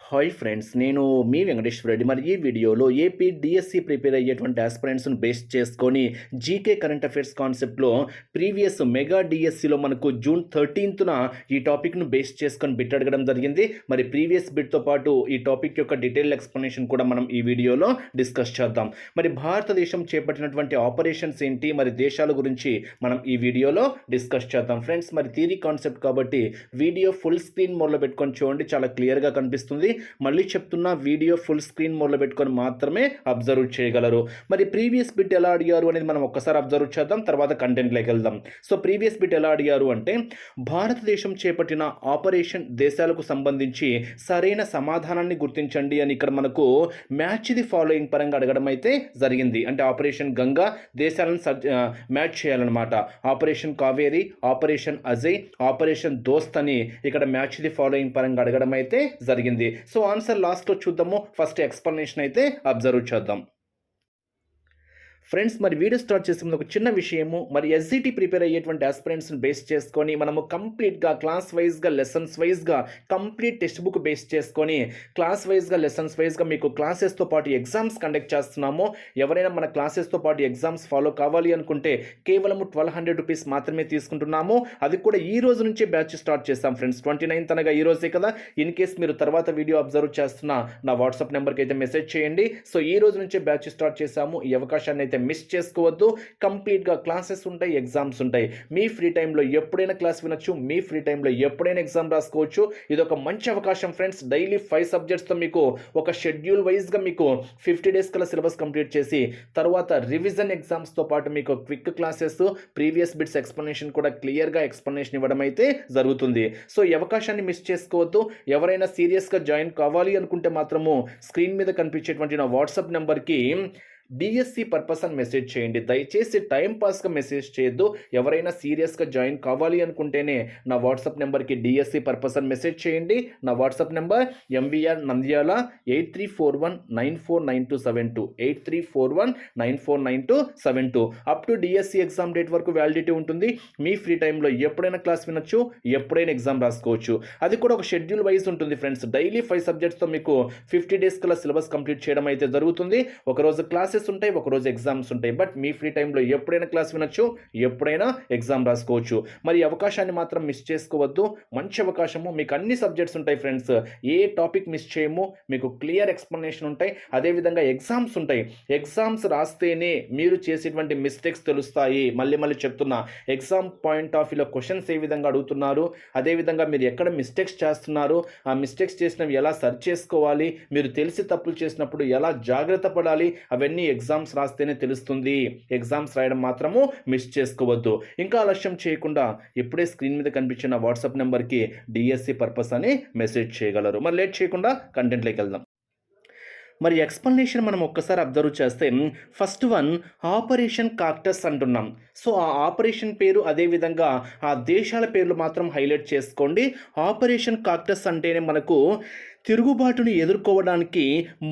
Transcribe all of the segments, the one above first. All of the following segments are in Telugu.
హాయ్ ఫ్రెండ్స్ నేను మీ వెంకటేశ్వర రెడ్డి. మరి ఈ వీడియోలో ఏపీ డిఎస్సి ప్రిపేర్ అయ్యేటువంటి ఆస్పిరెంట్స్ను బేస్ చేసుకొని జీకే కరెంట్ అఫైర్స్ కాన్సెప్ట్లో ప్రీవియస్ మెగా డిఎస్సిలో మనకు జూన్ థర్టీన్త్న ఈ టాపిక్ను బేస్ చేసుకొని బిట్ అడగడం జరిగింది. మరి ప్రీవియస్ బిట్తో పాటు ఈ టాపిక్ యొక్క డీటెయిల్ ఎక్స్ప్లెనేషన్ కూడా మనం ఈ వీడియోలో డిస్కస్ చేద్దాం. మరి భారతదేశం చేపట్టినటువంటి ఆపరేషన్స్ ఏంటి? మరి దేశాల గురించి మనం ఈ వీడియోలో డిస్కస్ చేద్దాం. ఫ్రెండ్స్ మరి థీరీ కాన్సెప్ట్ కాబట్టి వీడియో ఫుల్ స్క్రీన్ మోడ్లో పెట్టుకొని చూడండి. చాలా క్లియర్గా కనిపిస్తుంది. మళ్ళీ చెప్తున్న వీడియో ఫుల్ స్క్రీన్ మోడ్లో పెట్టుకొని మాత్రమే అబ్జర్వ్ చేయగలరు. మరి ప్రీవియస్ బిట్ ఎలా అడిగారు అనేది మనం ఒక్కసారి అబ్జర్వ్ చేద్దాం తర్వాత కంటెంట్లోకి వెళ్దాం. సో ప్రీవియస్ బిట్ ఎలా అడిగారు అంటే భారతదేశం చేపట్టిన ఆపరేషన్ దేశాలకు సంబంధించి సరైన సమాధానాన్ని గుర్తించండి అని ఇక్కడ మనకు మ్యాచ్ ది ఫాలోయింగ్ పరంగా అడగడం అయితే జరిగింది. అంటే ఆపరేషన్ గంగా దేశాలను మ్యాచ్ చేయాలన్నమాట. Operation Kaveri operation Ajay operation Dost అని ఇక్కడ మ్యాచ్ ది ఫాలోయింగ్ పరంగా అడగడం అయితే జరిగింది. సో ఆన్సర్ లాస్ట్లో చూద్దాము. ఫస్ట్ ఎక్స్ప్లెనేషన్ అయితే అబ్జర్వ్ చేద్దాం. ఫ్రెండ్స్ మరి వీడియో స్టార్ట్ చేసే ముందు ఒక చిన్న విషయము. మరి ఎస్జిటి ప్రిపేర్ అయ్యేటువంటి ఆస్పిరెంట్స్ని బేస్ చేసుకొని మనము కంప్లీట్గా క్లాస్ వైజ్గా లెసన్స్ వైజ్గా కంప్లీట్ టెక్స్ట్ బుక్ బేస్ చేసుకొని క్లాస్ వైజ్గా లెసన్స్ వైజ్గా మీకు క్లాసెస్తో పాటు ఎగ్జామ్స్ కండక్ట్ చేస్తున్నాము. ఎవరైనా మన క్లాసెస్తో పాటు ఎగ్జామ్స్ ఫాలో కావాలి అనుకుంటే కేవలం ట్వెల్వ్ హండ్రెడ్ రూపీస్ మాత్రమే తీసుకుంటున్నాము. అది కూడా ఈ రోజు నుంచే బ్యాచ్ స్టార్ట్ చేస్తాం ఫ్రెండ్స్ ట్వంటీ నైన్త్ అనగా ఈ రోజే కదా. ఇన్ కేస్ మీరు తర్వాత వీడియో అబ్జర్వ్ చేస్తున్న నా వాట్సాప్ నెంబర్కి అయితే మెసేజ్ చేయండి. సో ఈ రోజు నుంచే బ్యాచ్ స్టార్ట్ చేశాము. ఈ అవకాశాన్ని అయితే మిస్ చేసుకోవద్దు. కంప్లీట్గా క్లాసెస్ ఉంటాయి ఎగ్జామ్స్ ఉంటాయి. మీ ఫ్రీ టైంలో ఎప్పుడైనా క్లాస్ వినొచ్చు మీ ఫ్రీ టైంలో ఎప్పుడైనా ఎగ్జామ్ రాసుకోవచ్చు. ఇది ఒక మంచి అవకాశం ఫ్రెండ్స్ డైలీ ఫైవ్ సబ్జెక్ట్స్తో మీకు ఒక షెడ్యూల్ వైజ్గా మీకు ఫిఫ్టీ డేస్ కల్లా సిలబస్ కంప్లీట్ చేసి తర్వాత రివిజన్ ఎగ్జామ్స్తో పాటు మీకు quick classes previous bits explanation కూడా క్లియర్గా ఎక్స్ప్లెనేషన్ ఇవ్వడం అయితే జరుగుతుంది. సో ఈ అవకాశాన్ని మిస్ చేసుకోవద్దు. ఎవరైనా సీరియస్గా జాయిన్ కావాలి అనుకుంటే మాత్రము స్క్రీన్ మీద కనిపించేటువంటి నా వాట్సాప్ నెంబర్కి డిఎస్సి పర్పస్ అని మెసేజ్ చేయండి. దయచేసి టైంపాస్గా మెసేజ్ చేయొద్దు. ఎవరైనా సీరియస్గా జాయిన్ కావాలి అనుకుంటేనే నా వాట్సాప్ నెంబర్కి డిఎస్సి పర్పస్ అని మెసేజ్ చేయండి. నా WhatsApp number MBR Nandyala eight three four one nine four nine two seven two. Eight three four one nine four nine two seven two. Up to DSC exam date వరకు వ్యాలిడిటీ ఉంటుంది. మీ ఫ్రీ టైంలో ఎప్పుడైనా క్లాస్ వినొచ్చు ఎప్పుడైనా ఎగ్జామ్ రాసుకోవచ్చు. అది కూడా ఒక షెడ్యూల్ వైజ్ ఉంటుంది ఫ్రెండ్స్. డైలీ ఫైవ్ సబ్జెక్ట్స్తో మీకు ఫిఫ్టీ డేస్ కల్లా సిలబస్ కంప్లీట్ చేయడం అయితే జరుగుతుంది. ఒకరోజు క్లాస్ క్లాసెస్ ఉంటాయి ఒకరోజు ఎగ్జామ్స్ ఉంటాయి. బట్ మీ ఫ్రీ టైంలో ఎప్పుడైనా క్లాస్ వినొచ్చు ఎప్పుడైనా ఎగ్జామ్ రాసుకోవచ్చు. మరి అవకాశాన్ని మాత్రం మిస్ చేసుకోవద్దు. మంచి అవకాశము. మీకు అన్ని సబ్జెక్ట్స్ ఉంటాయి ఫ్రెండ్స్ ఏ టాపిక్ మిస్ చేయము మీకు క్లియర్ ఎక్స్ప్లెనేషన్ ఉంటాయి. అదేవిధంగా ఎగ్జామ్స్ ఉంటాయి. ఎగ్జామ్స్ రాస్తేనే మీరు చేసేటువంటి మిస్టేక్స్ తెలుస్తాయి. మళ్ళీ మళ్ళీ చెప్తున్నా ఎగ్జామ్ పాయింట్ ఆఫ్ వ్యూలో క్వశ్చన్స్ ఏ విధంగా అడుగుతున్నారు? అదేవిధంగా మీరు ఎక్కడ మిస్టేక్స్ చేస్తున్నారు? ఆ మిస్టేక్స్ చేసినవి ఎలా సర్చ్ చేసుకోవాలి? మీరు తెలిసి తప్పులు చేసినప్పుడు ఎలా జాగ్రత్త పడాలి? అవన్నీ ఎగ్జామ్స్ రాస్తేనే తెలుస్తుంది. ఎగ్జామ్స్ రాయడం మాత్రము మిస్ చేసుకోవద్దు. ఇంకా ఆలస్యం చేయకుండా ఇప్పుడే స్క్రీన్ మీద కనిపించిన వాట్సాప్ నెంబర్కి డిఎస్సి పర్పస్ అని మెసేజ్ చేయగలరు. మరి లేట్ చేయకుండా కంటెంట్లోకి వెళ్దాం. మరి ఎక్స్ప్లెనేషన్ మనం ఒక్కసారి అబ్జర్వ్ చేస్తే ఫస్ట్ వన్ ఆపరేషన్ కాక్టస్ అంటున్నాం. సో ఆ ఆపరేషన్ పేరు అదేవిధంగా ఆ దేశాల పేర్లు మాత్రం హైలైట్ చేసుకోండి. ఆపరేషన్ కాక్టస్ అంటేనే మనకు తిరుగుబాటును ఎదుర్కోవడానికి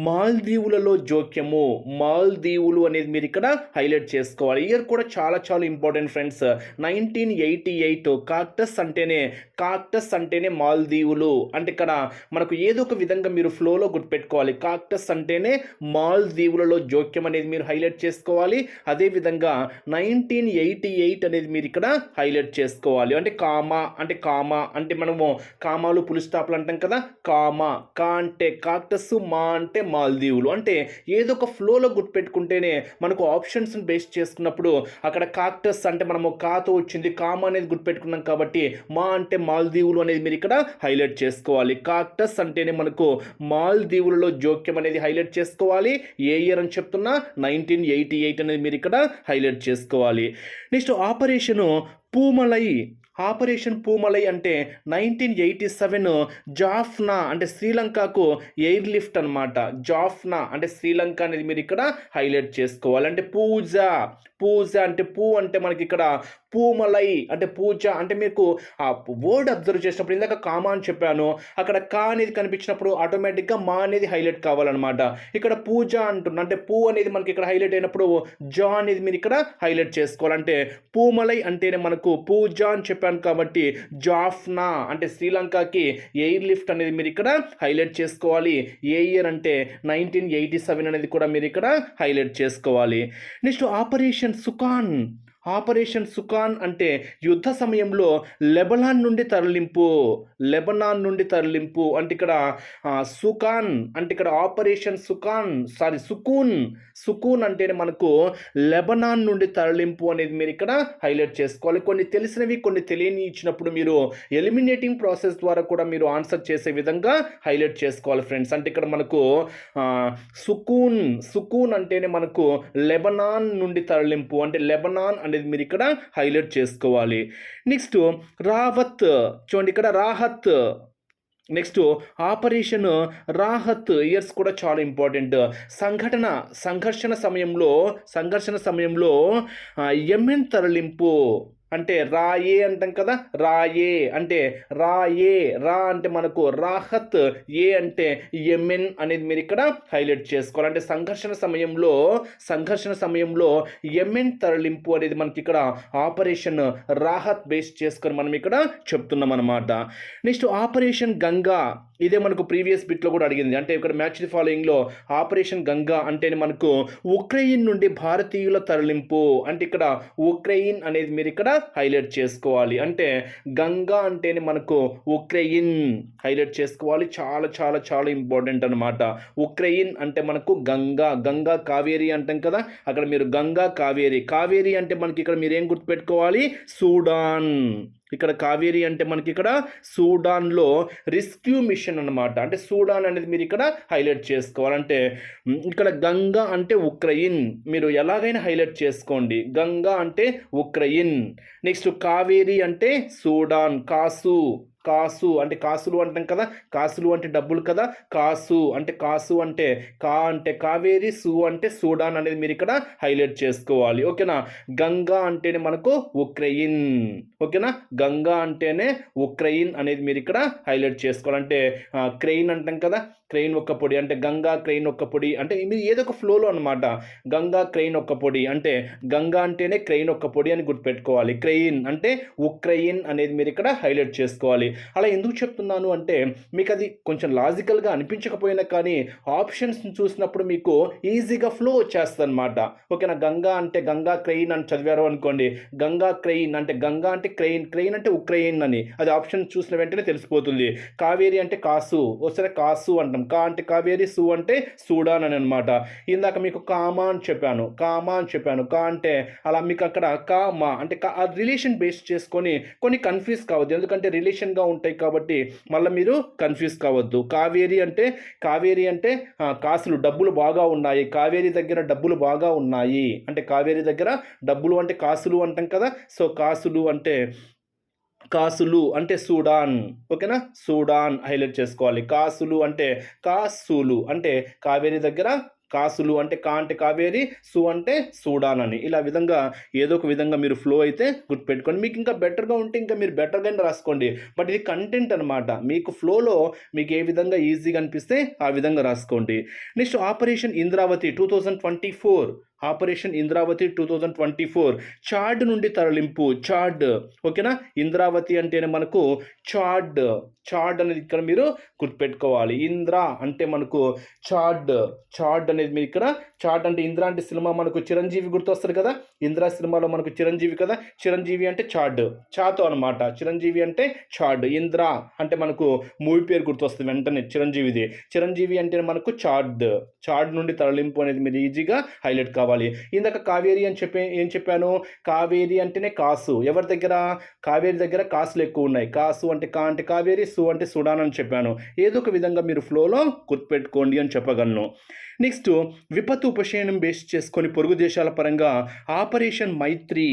మాల్దీవులలో జోక్యము. మాల్దీవులు అనేది మీరు ఇక్కడ హైలైట్ చేసుకోవాలి. ఇయర్ కూడా చాలా చాలా important friends nineteen eighty eight cactus అంటేనే కాక్టస్ అంటేనే మాల్దీవులు. అంటే ఇక్కడ మనకు ఏదో ఒక విధంగా మీరు ఫ్లోలో గుర్తుపెట్టుకోవాలి. కాక్టస్ అంటేనే మాల్దీవులలో జోక్యం అనేది మీరు హైలైట్ చేసుకోవాలి. అదేవిధంగా నైన్టీన్ ఎయిటీ ఎయిట్ అనేది మీరు ఇక్కడ హైలైట్ చేసుకోవాలి. అంటే కామా అంటే కామా అంటే మనము కామాలు పులి స్టాప్లు అంటాం కదా కామా. కా అంటే కాక్టస్ మా అంటే మాల్దీవులు. అంటే ఏదో ఒక ఫ్లోలో గుర్తుపెట్టుకుంటేనే మనకు ఆప్షన్స్ని బేస్ చేసుకున్నప్పుడు అక్కడ కాక్టస్ అంటే మనము కాతో వచ్చింది కామ అనేది గుర్తుపెట్టుకున్నాం కాబట్టి మా అంటే మాల్దీవులు అనేది మీరు ఇక్కడ హైలైట్ చేసుకోవాలి. కాక్టస్ అంటేనే మనకు మాల్దీవులలో జోక్యం అనేది హైలైట్ చేసుకోవాలి. ఏ ఇయర్ అని చెప్తున్నా నైన్టీన్ ఎయిటీ ఎయిట్ అనేది మీరు ఇక్కడ హైలైట్ చేసుకోవాలి. Next operation Poomalai operation Poomalai అంటే నైన్టీన్ ఎయిటీ సెవెన్ జాఫ్నా అంటే శ్రీలంకకు ఎయిర్ లిఫ్ట్ అనమాట జాఫ్నా అంటే శ్రీలంక అనేది మీరు ఇక్కడ హైలైట్ చేసుకోవాలి అంటే పూజ. పూజ అంటే పూ అంటే మనకి ఇక్కడ పూమలై అంటే పూజ అంటే మీకు ఆ వర్డ్ అబ్జర్వ్ చేసినప్పుడు ఇందాక కామా అని చెప్పాను అక్కడ కా అనేది కనిపించినప్పుడు ఆటోమేటిక్గా మా అనేది హైలైట్ కావాలన్నమాట. ఇక్కడ పూజ అంటున్నా అంటే పూ అనేది మనకి ఇక్కడ హైలైట్ అయినప్పుడు జా అనేది మీరు ఇక్కడ హైలైట్ చేసుకోవాలంటే పూమలై అంటేనే మనకు పూజ అని చెప్పాను కాబట్టి జాఫ్నా అంటే శ్రీలంకకి ఎయిర్ లిఫ్ట్ అనేది మీరు ఇక్కడ హైలైట్ చేసుకోవాలి. ఏ ఇయర్ అంటే నైన్టీన్ ఎయిటీ సెవెన్ అనేది కూడా మీరు ఇక్కడ హైలైట్ చేసుకోవాలి. నెక్స్ట్ ఆపరేషన్ ็นสุกอน ఆపరేషన్ సుకాన్ అంటే యుద్ధ సమయంలో లెబనాన్ నుండి తరలింపు లెబనాన్ నుండి తరలింపు అంటే ఇక్కడ సుఖాన్ సుకాన్ అంటే ఇక్కడ ఆపరేషన్ సుకాన్ సారీ సుకూన్ సుకూన్ అంటేనే మనకు లెబనాన్ నుండి తరలింపు అనేది మీరు ఇక్కడ హైలైట్ చేసుకోవాలి. కొన్ని తెలిసినవి కొన్ని తెలియని ఇచ్చినప్పుడు మీరు ఎలిమినేటింగ్ ప్రాసెస్ ద్వారా కూడా మీరు ఆన్సర్ చేసే విధంగా హైలైట్ చేసుకోవాలి ఫ్రెండ్స్. అంటే ఇక్కడ మనకు సుకూన్ సుకూన్ అంటేనే మనకు లెబనాన్ నుండి తరలింపు అంటే లెబనాన్ అనేది మీరు ఇక్కడ హైలైట్ చేసుకోవాలి. నెక్స్ట్ రావత్ చూడండి ఇక్కడ Rahat. Next operation Rahat. Years కూడా చాలా ఇంపార్టెంట్. సంఘటన సంఘర్షణ సమయంలో సంఘర్షణ సమయంలో ఎంఎన్ తరలింపు. అంటే రాయే అంటాం కదా? రాయే. అంటే రాయే రా అంటే మనకు రాహత్ ఏ అంటే యెమెన్ అనేది మీరు ఇక్కడ హైలైట్ చేసుకోవాలి. అంటే సంఘర్షణ సమయంలో సంఘర్షణ సమయంలో యెమెన్ తరలింపు అనేది మనకి ఇక్కడ ఆపరేషన్ రాహత్ బేస్ చేసుకొని మనం ఇక్కడ చెప్తున్నాం అనమాట నెక్స్ట్ ఆపరేషన్ గంగా. ఇదే మనకు ప్రీవియస్ బిట్లో కూడా అడిగింది. అంటే ఇక్కడ మ్యాచ్ ది ఫాలోయింగ్లో ఆపరేషన్ గంగా అంటేనే మనకు ఉక్రెయిన్ నుండి భారతీయుల తరలింపు. అంటే ఇక్కడ ఉక్రెయిన్ అనేది మీరు ఇక్కడ హైలైట్ చేసుకోవాలి. అంటే గంగా అంటేనే మనకు ఉక్రెయిన్ హైలైట్ చేసుకోవాలి. చాలా చాలా చాలా ఇంపార్టెంట్ అనమాట ఉక్రెయిన్ అంటే మనకు గంగా గంగా కావేరి అంటాం కదా అక్కడ మీరు గంగా కావేరి. కావేరి అంటే మనకి ఇక్కడ మీరు ఏం గుర్తుపెట్టుకోవాలి? సూడాన్. ఇక్కడ కావేరి అంటే మనకి ఇక్కడ సూడాన్లో రెస్క్యూ మిషన్ అన్నమాట. అంటే సూడాన్ అనేది మీరు ఇక్కడ హైలైట్ చేసుకోవాలంటే ఇక్కడ గంగా అంటే ఉక్రెయిన్. మీరు ఎలాగైనా హైలైట్ చేసుకోండి. గంగా అంటే ఉక్రెయిన్. నెక్స్ట్ కావేరి అంటే సూడాన్ కాసు. కాసు అంటే కాసులు అంటాం కదా కాసులు అంటే డబ్బులు కదా కాసు అంటే కాసు అంటే కా అంటే కావేరి సు అంటే సూడాన్ అనేది మీరు ఇక్కడ హైలైట్ చేసుకోవాలి. ఓకేనా? గంగా అంటేనే మనకు ఉక్రెయిన్. ఓకేనా? గంగా అంటేనే ఉక్రెయిన్ అనేది మీరు ఇక్కడ హైలైట్ చేసుకోవాలంటే అంటే క్రెయిన్ అంటాం కదా క్రెయిన్ ఒక్క పొడి అంటే గంగా క్రెయిన్ ఒక్క పొడి అంటే మీరు ఏదో ఒక ఫ్లోలో అనమాట గంగా క్రెయిన్ ఒక్క పొడి అంటే గంగా అంటేనే క్రెయిన్ ఒక్క పొడి అని గుర్తుపెట్టుకోవాలి. క్రెయిన్ అంటే ఉక్రెయిన్ అనేది మీరు ఇక్కడ హైలైట్ చేసుకోవాలి. అలా ఎందుకు చెప్తున్నాను అంటే మీకు అది కొంచెం లాజికల్గా అనిపించకపోయినా కానీ ఆప్షన్స్ చూసినప్పుడు మీకు ఈజీగా ఫ్లో వచ్చేస్తుంది అనమాట ఓకేనా? గంగా అంటే గంగా క్రెయిన్ అని చదివారు అనుకోండి. గంగా క్రెయిన్ అంటే గంగా అంటే క్రెయిన్ క్రెయిన్ అంటే ఉక్రెయిన్ అని. అది ఆప్షన్ చూసిన వెంటనే తెలిసిపోతుంది. కావేరి అంటే కాసు. ఒకసారి కాసు అంటాం. కా అంటే కావేరి సు అంటే సూడాన్ అని అనమాట ఇందాక మీకు కామా అని చెప్పాను. కామా అని చెప్పాను. కా అంటే అలా మీకు అక్కడ కామా అంటే కా ఆ రిలేషన్ బేస్ చేసుకొని కొన్ని కన్ఫ్యూజ్ కావద్దు. ఎందుకంటే రిలేషన్గా ఉంటాయి కాబట్టి మళ్ళీ మీరు కన్ఫ్యూజ్ కావద్దు. కావేరి అంటే కావేరి అంటే కాసులు డబ్బులు బాగా ఉన్నాయి. కావేరి దగ్గర డబ్బులు బాగా ఉన్నాయి. అంటే కావేరి దగ్గర డబ్బులు అంటే కాసులు అంటాం కదా. సో కాసులు అంటే కాసులు అంటే సూడాన్. ఓకేనా? సూడాన్ హైలైట్ చేసుకోవాలి. కాసులు అంటే కాసులు అంటే కావేరి దగ్గర కాసులు అంటే కా అంటే కావేరి సు అంటే సూడాన్ అని ఇలా విధంగా ఏదో ఒక విధంగా మీరు ఫ్లో అయితే గుర్తుపెట్టుకోండి. మీకు ఇంకా బెటర్గా ఉంటే ఇంకా మీరు బెటర్గానే రాసుకోండి. బట్ ఇది కంటెంట్ అనమాట మీకు ఫ్లోలో మీకు ఏ విధంగా ఈజీగా అనిపిస్తే ఆ విధంగా రాసుకోండి. Next operation Indravati two thousand twenty four operation Indravati two thousand twenty four Chad నుండి తరలింపు చాడ్ ఓకేనా? ఇంద్రావతి అంటేనే మనకు చాడ్ చాడ్ అనేది ఇక్కడ మీరు గుర్తుపెట్టుకోవాలి. ఇంద్ర అంటే మనకు చాడ్ చాడ్ అనేది మీరు ఇక్కడ చాట్ అంటే ఇంద్ర అంటే సినిమా మనకు చిరంజీవి గుర్తొస్తారు కదా? ఇంద్ర సినిమాలో మనకు చిరంజీవి కదా? చిరంజీవి అంటే చాడ్ చాతో అనమాట చిరంజీవి అంటే చాడ్ ఇంద్ర అంటే మనకు మూవీ పేరు గుర్తొస్తుంది వెంటనే చిరంజీవిది. చిరంజీవి అంటే మనకు చాడ్ చాడ్ నుండి తరలింపు అనేది మీరు ఈజీగా హైలైట్ కావాలి. ఇందాక కావేరి అని చెప్పే ఏం చెప్పాను? కావేరి అంటేనే కాసు. ఎవరి దగ్గర? కావేరి దగ్గర కాసులు ఎక్కువ ఉన్నాయి. కాసు అంటే కా అంటే కావేరి సు అంటే సుడాన్ అని చెప్పాను. ఏదో ఒక విధంగా మీరు ఫ్లోలో గుర్తుపెట్టుకోండి అని చెప్పగలను. నెక్స్ట్ విపత్తు ఉపశమనం బేస్ చేసుకొని పొరుగు దేశాల పరంగా operation Maitri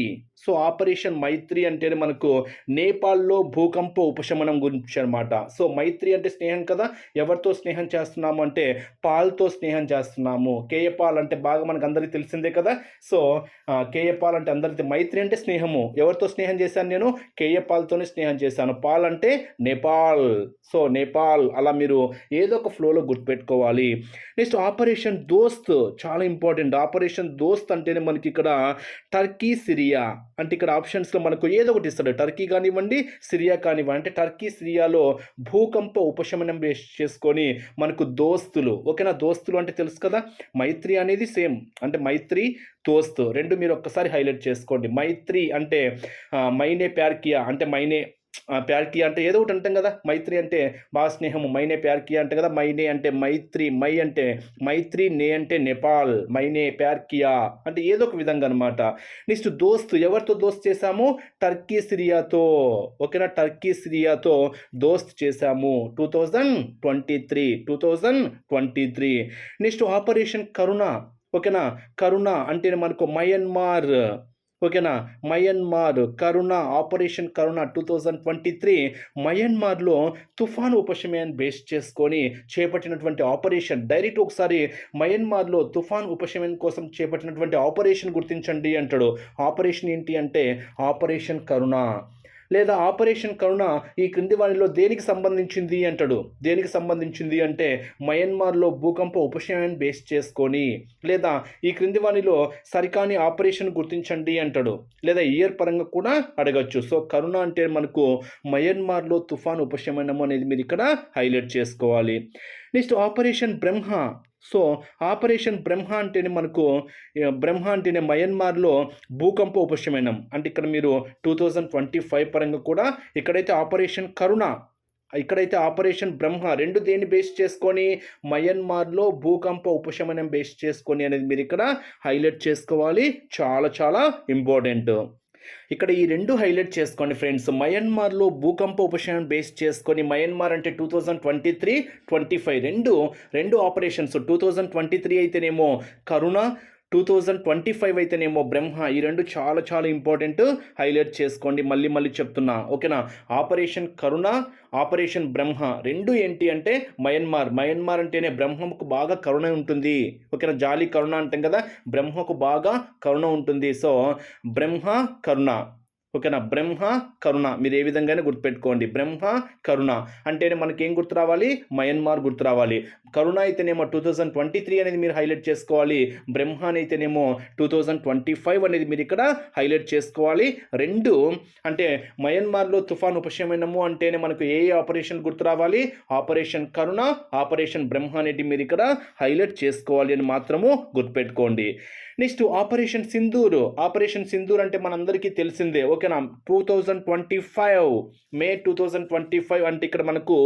so operation Maitri అంటేనే మనకు నేపాల్లో భూకంప ఉపశమనం గురించి అనమాట సో మైత్రి అంటే స్నేహం కదా? ఎవరితో స్నేహం చేస్తున్నాము అంటే పాల్తో స్నేహం చేస్తున్నాము. కేయపాల్ అంటే బాగా మనకు అందరికీ తెలిసిందే కదా? సో కేయపాల్ అంటే అందరికీ మైత్రి అంటే స్నేహము. ఎవరితో స్నేహం చేశాను నేను? కేయపాల్తోనే స్నేహం చేశాను. పాల్ అంటే నేపాల్. సో నేపాల్ అలా మీరు ఏదో ఒక ఫ్లోలో గుర్తుపెట్టుకోవాలి. నెక్స్ట్ ఆపరేషన్ దోస్త్ చాలా ఇంపార్టెంట్. ఆపరేషన్ దోస్త్ అంటేనే మనకి ఇక్కడ టర్కీ సిరియా. అంటే ఇక్కడ ఆప్షన్స్లో మనకు ఏదో ఒకటి ఇస్తాడు. టర్కీ కానివ్వండి సిరియా కానివ్వండి. అంటే టర్కీ సిరియాలో భూకంప ఉపశమనం చేసుకొని మనకు దోస్తులు ఓకేనా? దోస్తులు అంటే తెలుసు కదా? మైత్రి అనేది సేమ్. అంటే మైత్రి దోస్తు. రెండు మీరు ఒక్కసారి హైలైట్ చేసుకోండి. మైత్రి అంటే మైనే ప్యార్కియా. అంటే మైనే ఆ, ప్యార్కియా అంటే ఏదో ఒకటి అంటాం కదా. మైత్రి అంటే బాగా స్నేహము మైనే ప్యార్కియా అంటే కదా. మైనే అంటే మైత్రి మై అంటే మైత్రి నే అంటే నేపాల్ మైనే ప్యార్కియా అంటే ఏదో ఒక విధంగా అనమాట నెక్స్ట్ దోస్త్ ఎవరితో దోస్త్ చేశాము? టర్కీ సిరియాతో. ఓకేనా? టర్కీ సిరియాతో దోస్త్ చేశాము. Two thousand twenty three two thousand twenty three next operation Karuna ఓకేనా? కరుణ అంటే మనకు మయన్మార్. ఓకేనా? Myanmar Karuna operation Karuna two thousand twenty three మయన్మార్లో తుఫాను ఉపశమయాన్ని బేస్ చేసుకొని చేపట్టినటువంటి ఆపరేషన్. డైరెక్ట్ ఒకసారి మయన్మార్లో తుఫాన్ ఉపశమనం కోసం చేపట్టినటువంటి ఆపరేషన్ గుర్తించండి అంటాడు. ఆపరేషన్ ఏంటి అంటే ఆపరేషన్ కరుణ. లేదా ఆపరేషన్ కరుణ ఈ క్రింది వారిలో దేనికి సంబంధించింది అంటాడు? దేనికి సంబంధించింది అంటే మయన్మార్లో భూకంప ఉపశమనం బేస్ చేసుకొని లేదా ఈ క్రింది వారిలో సరికాని ఆపరేషన్ గుర్తించండి అంటాడు లేదా ఇయర్ పరంగా కూడా అడగచ్చు. సో కరుణ అంటే మనకు మయన్మార్లో తుఫాన్ ఉపశమనం అనేది మీరు ఇక్కడ హైలైట్ చేసుకోవాలి. Next operation Brahma. So operation Brahma అంటేనే మనకు బ్రహ్మ అంటేనే మయన్మార్లో భూకంప ఉపశమనం. అంటే ఇక్కడ మీరు టూ థౌజండ్ ట్వంటీ ఫైవ్ పరంగా కూడా ఇక్కడైతే ఆపరేషన్ కరుణ ఇక్కడైతే ఆపరేషన్ బ్రహ్మ రెండు దేన్ని బేస్ చేసుకొని మయన్మార్లో భూకంప ఉపశమనం బేస్ చేసుకొని అనేది మీరు ఇక్కడ హైలైట్ చేసుకోవాలి. చాలా చాలా ఇంపార్టెంట్. ఇక్కడ ఈ రెండు హైలైట్ చేసుకోండి ఫ్రెండ్స్. మయన్మార్లో భూకంప ఉపశమనం బేస్ చేసుకొని మయన్మార్ అంటే two thousand twenty three twenty five రెండు రెండు operations. Two thousand twenty three అయితేనేమో Karuna two thousand twenty five అయితేనేమో బ్రహ్మ. ఈ రెండు చాలా చాలా ఇంపార్టెంట్ హైలైట్ చేసుకోండి. మళ్ళీ మళ్ళీ చెప్తున్నా. ఓకేనా? Operation Karuna operation Brahma. రెండు ఏంటి అంటే మయన్మార్. మయన్మార్ అంటేనే బ్రహ్మకు బాగా కరుణ ఉంటుంది. ఓకేనా? జాలి కరుణ అంటాం కదా. బ్రహ్మకు బాగా కరుణ ఉంటుంది. సో బ్రహ్మ కరుణ. ఓకేనా? బ్రహ్మ కరుణ. మీరు ఏ విధంగానే గుర్తుపెట్టుకోండి. బ్రహ్మ కరుణ. అంటేనే మనకి ఏం గుర్తు రావాలి? మయన్మార్ గుర్తు రావాలి. కరుణ అయితేనేమో టూ థౌజండ్ ట్వంటీ త్రీ అనేది మీరు హైలైట్ చేసుకోవాలి. బ్రహ్మ అయితేనేమో టూ థౌజండ్ ట్వంటీ ఫైవ్ అనేది మీరు ఇక్కడ హైలైట్ చేసుకోవాలి. రెండు అంటే మయన్మార్లో తుఫాన్ ఉపశమనము అంటేనే మనకు ఏ ఏ ఆపరేషన్ గుర్తు రావాలి? ఆపరేషన్ కరుణ ఆపరేషన్ బ్రహ్మ అనేది మీరు ఇక్కడ హైలైట్ చేసుకోవాలి అని మాత్రము గుర్తుపెట్టుకోండి. Next operation Sindoor. Operation Sindoor అంటే మనందరికీ తెలిసిందే. ఓకేనా? Two thousand twenty five May two thousand twenty five అంటే ఇక్కడ మనకు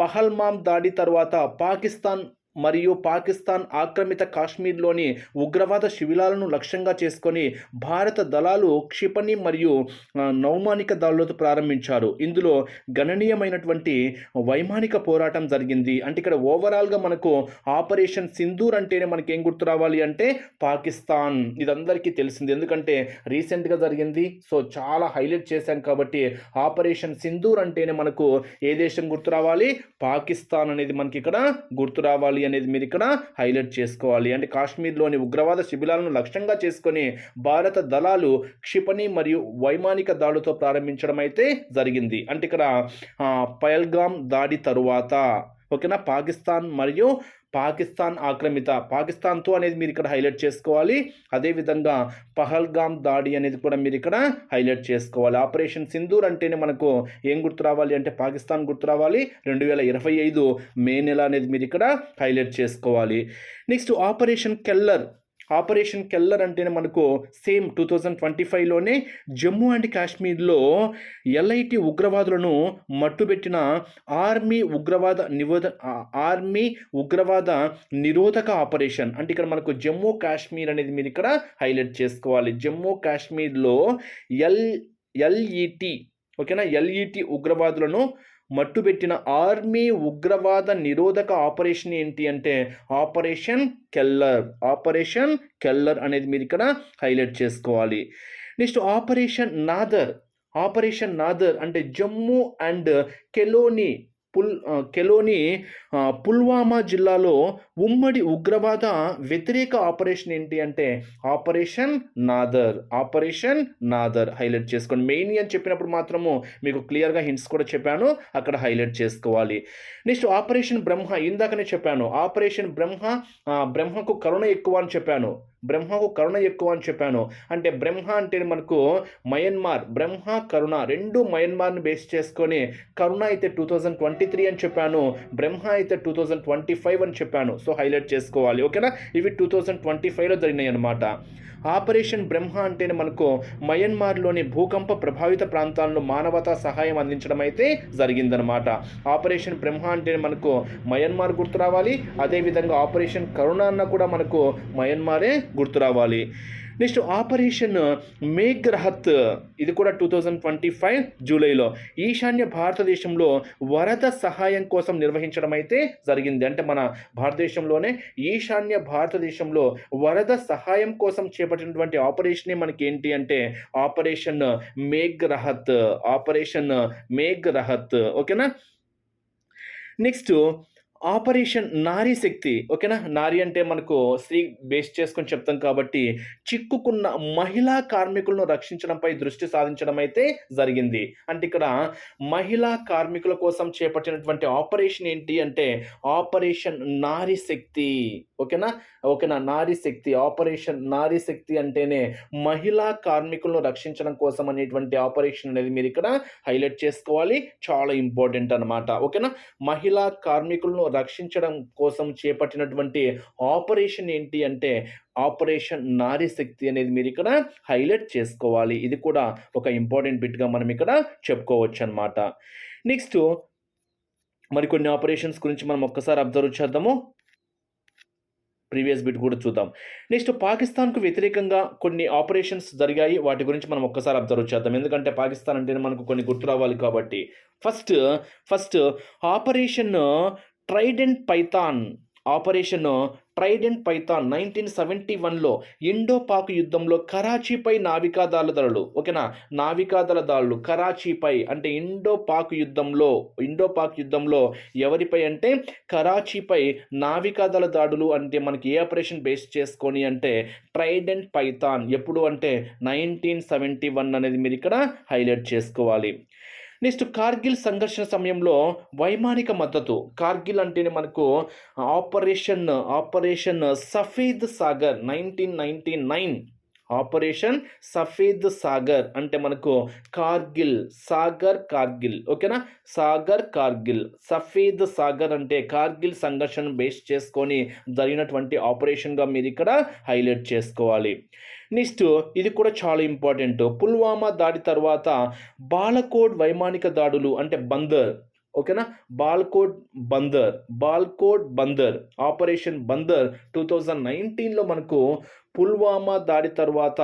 పహల్మామ్ దాడి తర్వాత పాకిస్తాన్ మరియు పాకిస్తాన్ ఆక్రమిత కాశ్మీర్లోని ఉగ్రవాద శిబిరాలను లక్ష్యంగా చేసుకొని భారత దళాలు క్షిపణి మరియు నౌమానిక దాడులతో ప్రారంభించారు. ఇందులో గణనీయమైనటువంటి వైమానిక పోరాటం జరిగింది. అంటే ఇక్కడ ఓవరాల్గా మనకు ఆపరేషన్ సింధూర్ అంటేనే మనకి ఏం గుర్తు రావాలి అంటే పాకిస్తాన్. ఇదందరికీ తెలిసింది. ఎందుకంటే రీసెంట్గా జరిగింది. సో చాలా హైలైట్ చేశాం కాబట్టి ఆపరేషన్ సింధూర్ అంటేనే మనకు ఏ దేశం గుర్తు రావాలి? పాకిస్తాన్ అనేది మనకి ఇక్కడ గుర్తు రావాలి అనేది మీరు ఇక్కడ హైలైట్ చేసుకోవాలి. అంటే కాశ్మీర్లోని ఉగ్రవాద శిబిరాలను లక్ష్యంగా చేసుకొని భారత దళాలు క్షిపణి మరియు వైమానిక దాడులతో ప్రారంభించడం అయితే జరిగింది. అంటే ఇక్కడ పయల్గామ్ దాడి తరువాత ఓకేనా? పాకిస్తాన్ మరియు పాకిస్తాన్ ఆక్రమిత. పాకిస్తాన్తో అనేది మీరు ఇక్కడ హైలైట్ చేసుకోవాలి. అదేవిధంగా పహల్గామ్ దాడి అనేది కూడా మీరు ఇక్కడ హైలైట్ చేసుకోవాలి. ఆపరేషన్ సింధూర్ అంటేనే మనకు ఏం గుర్తు రావాలి అంటే పాకిస్తాన్ గుర్తు రావాలి. రెండు వేల ఇరవై ఐదు మే నెల అనేది మీరు ఇక్కడ హైలైట్ చేసుకోవాలి. Next operation Keller. Operation Keller అంటేనే మనకు సేమ్ టూ థౌజండ్ ట్వంటీ ఫైవ్లోనే జమ్మూ అండ్ కాశ్మీర్లో ఎల్ఐటి ఉగ్రవాదులను మట్టుబెట్టిన ఆర్మీ ఉగ్రవాద నిరోధ ఆర్మీ ఉగ్రవాద నిరోధక ఆపరేషన్. అంటే ఇక్కడ మనకు జమ్మూ కాశ్మీర్ అనేది మీరు ఇక్కడ హైలైట్ చేసుకోవాలి. జమ్మూ కాశ్మీర్లో ఎల్ ఎల్ఈటి ఓకేనా? ఎల్ఈటి ఉగ్రవాదులను మట్టుబెట్టిన ఆర్మీ ఉగ్రవాద నిరోధక ఆపరేషన్ ఏంటి అంటే ఆపరేషన్ కెల్లర్. ఆపరేషన్ కెల్లర్ అనేది మీరు ఇక్కడ హైలైట్ చేసుకోవాలి. Next operation Nadar. Operation Nadar అంటే జమ్మూ అండ్ కెలోని. పుల్ కెలోని పుల్వామా జిల్లాలో ఉమ్మడి ఉగ్రవాద వ్యతిరేక ఆపరేషన్ ఏంటి అంటే operation Nadar operation Nadar highlight చేసుకోండి. మెయిన్ అని చెప్పినప్పుడు మాత్రము మీకు క్లియర్గా హింట్స్ కూడా చెప్పాను. అక్కడ హైలైట్ చేసుకోవాలి. నెక్స్ట్ ఆపరేషన్ బ్రహ్మ ఇందాకనే చెప్పాను. ఆపరేషన్ బ్రహ్మ బ్రహ్మకు కరుణ ఎక్కువ అని చెప్పాను. బ్రహ్మకు కరుణ ఎక్కువ అని చెప్పాను. అంటే బ్రహ్మ అంటే మనకు మయన్మార్ బ్రహ్మ కరుణ రెండు మయన్మార్ని బేస్ చేసుకొని కరుణ అయితే టూ థౌజండ్ ట్వంటీ త్రీ అని చెప్పాను బ్రహ్మ అయితే టూ థౌజండ్ ట్వంటీ ఫైవ్ అని చెప్పాను. సో హైలైట్ చేసుకోవాలి. ఓకేనా ఇవి టూ థౌజండ్ ట్వంటీ ఫైవ్లో జరిగినాయి అనమాట ఆపరేషన్ బ్రహ్మ అంటేనే మనకు మయన్మార్లోని భూకంప ప్రభావిత ప్రాంతాలలో మానవతా సహాయం అందించడం అయితే జరిగిందనమాట ఆపరేషన్ బ్రహ్మ అంటేనే మనకు మయన్మార్ గుర్తు రావాలి. అదేవిధంగా ఆపరేషన్ కరుణ అన్న కూడా మనకు మయన్మారే గుర్తు రావాలి. Next operation Meghrahat. ఇది కూడా టూ థౌజండ్ ట్వంటీ ఫైవ్ జూలైలో. ఈశాన్య భారతదేశంలో వరద సహాయం కోసం నిర్వహించడం అయితే జరిగింది. అంటే మన భారతదేశంలోనే ఈశాన్య భారతదేశంలో వరద సహాయం కోసం చేపట్టినటువంటి ఆపరేషనే మనకి ఏంటి అంటే ఆపరేషన్ మేఘ్రహత్. ఆపరేషన్ మేఘ్రహత్. ఓకేనా? నెక్స్ట్ ఆపరేషన్ నారీ శక్తి ఓకేనా? నారీ అంటే మనకు స్త్రీ బేస్ చేసుకొని చెప్తాం కాబట్టి చిక్కుకున్న మహిళా కార్మికులను రక్షించడంపై దృష్టి సాధించడం అయితే జరిగింది. అంటే ఇక్కడ మహిళా కార్మికుల కోసం చేపట్టినటువంటి ఆపరేషన్ ఏంటి అంటే ఆపరేషన్ నారీ శక్తి. ఓకేనా? ఓకేనా? నారీ శక్తి ఆపరేషన్ నారీ శక్తి అంటేనే మహిళా కార్మికులను రక్షించడం కోసం అనేటువంటి ఆపరేషన్ అనేది మీరు ఇక్కడ హైలైట్ చేసుకోవాలి. చాలా ఇంపార్టెంట్ అనమాట ఓకేనా? మహిళా కార్మికులను రక్షించడం కోసం చేపట్టినటువంటి ఆపరేషన్ ఏంటి అంటే ఆపరేషన్ నారీ శక్తి అనేది మీరు ఇక్కడ హైలైట్ చేసుకోవాలి. ఇది కూడా ఒక ఇంపార్టెంట్ బిట్గా మనం ఇక్కడ చెప్పుకోవచ్చు అనమాట నెక్స్ట్ మరికొన్ని ఆపరేషన్స్ గురించి మనం ఒక్కసారి అబ్జర్వ్ చేద్దాము. ప్రీవియస్ బిట్ కూడా చూద్దాం. నెక్స్ట్ పాకిస్తాన్కు వ్యతిరేకంగా కొన్ని ఆపరేషన్స్ జరిగాయి. వాటి గురించి మనం ఒక్కసారి అబ్జర్వ్ చేద్దాం. ఎందుకంటే పాకిస్తాన్ అంటే మనకు కొన్ని గుర్తు రావాలి కాబట్టి. First first operation trident python operation trident python nineteen seventy వన్లో ఇండో పాక్ యుద్ధంలో కరాచీపై నావికాదళ దళాలు ఓకేనా? నావికాదళ దళాలు కరాచీపై అంటే ఇండో పాక్ యుద్ధంలో ఇండో పాక్ యుద్ధంలో ఎవరిపై అంటే కరాచీపై నావికాదళ దాడులు అంటే మనకి ఏ ఆపరేషన్ బేస్ చేసుకొని అంటే ట్రైడెంట్ పైథాన్ ఎప్పుడు అంటే నైన్టీన్ సెవెంటీ వన్ అనేది మీరు ఇక్కడ హైలైట్ చేసుకోవాలి. నెక్స్ట్ కార్గిల్ సంఘర్షణ సమయంలో వైమానిక మద్దతు. కార్గిల్ అంటేనే మనకు operation operation Safed Sagar nineteen ninety nine. Operation Safed Sagar అంటే మనకు కార్గిల్ సాగర్ కార్గిల్ ఓకేనా? సాగర్ కార్గిల్ సఫేద్ సాగర్ అంటే కార్గిల్ సంఘర్షణ బేస్ చేసుకొని జరిగినటువంటి ఆపరేషన్గా మీరు ఇక్కడ హైలైట్ చేసుకోవాలి. నెక్స్ట్ ఇది కూడా చాలా ఇంపార్టెంట్. పుల్వామా దాడి తర్వాత బాలకోట్ వైమానిక దాడులు అంటే బందర్ ఓకేనా? Balakot Bandar Balakot Bandar operation Bandar two thousand నైన్టీన్లో మనకు పుల్వామా దాడి తర్వాత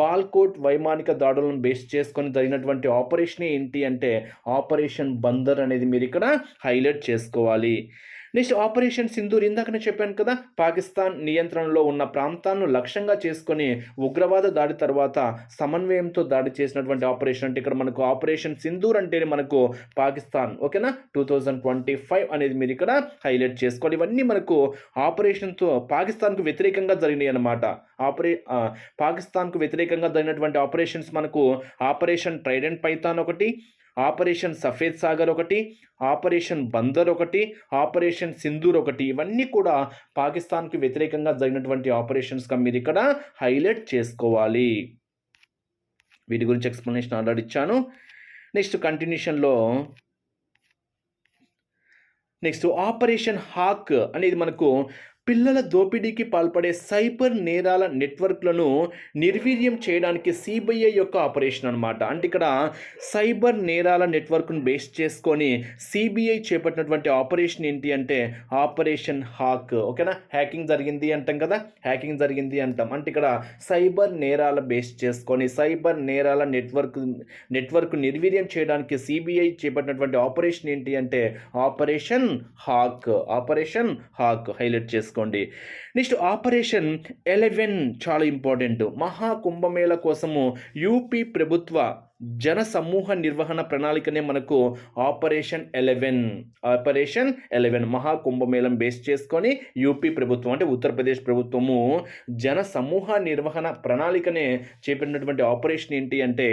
బాల్కోట్ వైమానిక దాడులను బేస్ చేసుకొని జరిగినటువంటి ఆపరేషన్ ఏంటి అంటే ఆపరేషన్ బందర్ అనేది మీరు ఇక్కడ హైలైట్ చేసుకోవాలి. నెక్స్ట్ ఆపరేషన్ సింధూర్ ఇందాకనే చెప్పాను కదా పాకిస్తాన్ నియంత్రణలో ఉన్న ప్రాంతాలను లక్ష్యంగా చేసుకుని ఉగ్రవాద దాడి తర్వాత సమన్వయంతో దాడి చేసినటువంటి ఆపరేషన్ అంటే ఇక్కడ మనకు ఆపరేషన్ సింధూర్ అంటేనే మనకు పాకిస్తాన్ ఓకేనా? టూ థౌజండ్ ట్వంటీ ఫైవ్ అనేది మీరు ఇక్కడ హైలైట్ చేసుకోవాలి. ఇవన్నీ మనకు ఆపరేషన్తో పాకిస్తాన్కు వ్యతిరేకంగా జరిగినాయి అన్నమాట. ఆపరే పాకిస్తాన్కు వ్యతిరేకంగా జరిగినటువంటి ఆపరేషన్స్ మనకు ఆపరేషన్ ట్రైడెంట్ పైథాన్ ఒకటి ఆపరేషన్ సఫేద్ సాగర్ ఒకటి ఆపరేషన్ బందర్ ఒకటి ఆపరేషన్ సింధూర్ ఒకటి. ఇవన్నీ కూడా పాకిస్తాన్కి వ్యతిరేకంగా జరిగినటువంటి ఆపరేషన్స్గా మీరు ఇక్కడ హైలైట్ చేసుకోవాలి. వీటి గురించి ఎక్స్ప్లెనేషన్ ఆల్రెడీ ఇచ్చాను. నెక్స్ట్ కంటిన్యూషన్లో నెక్స్ట్ ఆపరేషన్ హాక్ అనేది మనకు పిల్లల దోపిడీకి పాల్పడే సైబర్ నేరాల నెట్వర్క్లను నిర్వీర్యం చేయడానికి సిబిఐ యొక్క ఆపరేషన్ అనమాట అంటే ఇక్కడ సైబర్ నేరాల నెట్వర్క్ను బేస్ చేసుకొని సిబిఐ చేపట్టినటువంటి ఆపరేషన్ ఏంటి అంటే ఆపరేషన్ హాక్. ఓకేనా? హ్యాకింగ్ జరిగింది అంటాం కదా? హ్యాకింగ్ జరిగింది అంటాం. అంటే ఇక్కడ సైబర్ నేరాల బేస్ చేసుకొని సైబర్ నేరాల నెట్వర్క్ నెట్వర్క్ నిర్వీర్యం చేయడానికి సిబిఐ చేపట్టినటువంటి ఆపరేషన్ ఏంటి అంటే operation hawk. Operation hawk highlight చేసుకో చేసుకోండి నెక్స్ట్ ఆపరేషన్ ఎలెవెన్ చాలా ఇంపార్టెంట్. మహాకుంభమేళ కోసము యూపీ ప్రభుత్వ జన సమూహ నిర్వహణ ప్రణాళికనే మనకు ఆపరేషన్ ఎలెవెన్. ఆపరేషన్ ఎలెవెన్ మహాకుంభమేళం బేస్ చేసుకొని యూపీ ప్రభుత్వం అంటే ఉత్తరప్రదేశ్ ప్రభుత్వము జన సమూహ నిర్వహణ ప్రణాళికనే చేపట్టినటువంటి ఆపరేషన్ ఏంటి అంటే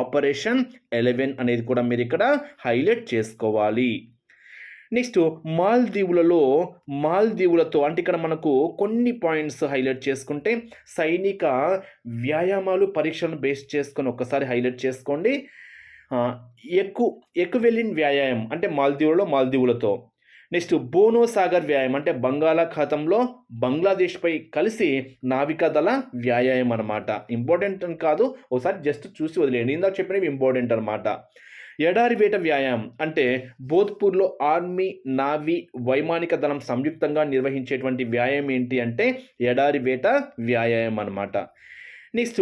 ఆపరేషన్ ఎలెవెన్ అనేది కూడా మీరు ఇక్కడ హైలైట్ చేసుకోవాలి. నెక్స్ట్ మాల్దీవులలో మాల్దీవులతో అంటే ఇక్కడ మనకు కొన్ని పాయింట్స్ హైలైట్ చేసుకుంటే సైనిక వ్యాయామాలు పరీక్షలను బేస్ చేసుకొని ఒక్కసారి హైలైట్ చేసుకోండి. ఎక్కు ఎక్కువెలిన్ వ్యాయామం అంటే మాల్దీవులలో మాల్దీవులతో. నెక్స్ట్ బోనో సాగర్ వ్యాయామం అంటే బంగాళాఖాతంలో బంగ్లాదేశ్పై కలిసి నావికాదళ వ్యాయామం అనమాట ఇంపార్టెంట్ అని కాదు ఒకసారి జస్ట్ చూసి వదిలేయండి. ఇందాక చెప్పినవి ఇంపార్టెంట్ అనమాట ఎడారి వేట వ్యాయామం అంటే భోధ్పూర్లో ఆర్మీ నావీ వైమానిక దళం సంయుక్తంగా నిర్వహించేటువంటి వ్యాయామం ఏంటి అంటే ఎడారి వేట వ్యాయామం అనమాట నెక్స్ట్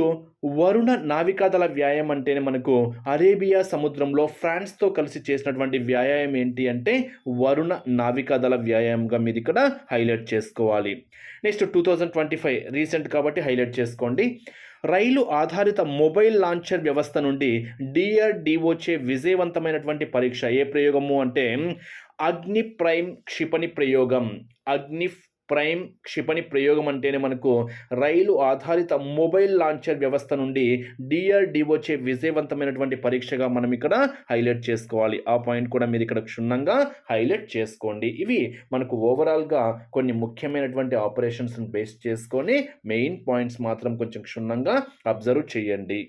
వరుణ నావికాదళ వ్యాయామం అంటేనే మనకు అరేబియా సముద్రంలో ఫ్రాన్స్తో కలిసి చేసినటువంటి వ్యాయామం ఏంటి అంటే వరుణ నావికాదళ వ్యాయామంగా మీరు ఇక్కడ హైలైట్ చేసుకోవాలి. Next two thousand twenty five recent కాబట్టి హైలైట్ చేసుకోండి. రైలు ఆధారిత మొబైల్ లాంచర్ వ్యవస్థ నుండి డిఆర్డిఓచే విజయవంతమైనటువంటి పరీక్ష ఏ ప్రయోగము అంటే అగ్ని ప్రైమ్ క్షిపణి ప్రయోగం. అగ్ని ప్రైమ్ క్షిపణి ప్రయోగం అంటేనే మనకు రైలు ఆధారిత మొబైల్ లాంచర్ వ్యవస్థ నుండి డిఆర్డిఓచే విజయవంతమైనటువంటి పరీక్షగా మనం ఇక్కడ హైలైట్ చేసుకోవాలి. ఆ పాయింట్ కూడా మీరు ఇక్కడ క్షుణ్ణంగా హైలైట్ చేసుకోండి. ఇవి మనకు ఓవరాల్గా కొన్ని ముఖ్యమైనటువంటి ఆపరేషన్స్ని బేస్ చేసుకొని మెయిన్ పాయింట్స్ మాత్రం కొంచెం క్షుణ్ణంగా అబ్జర్వ్ చేయండి.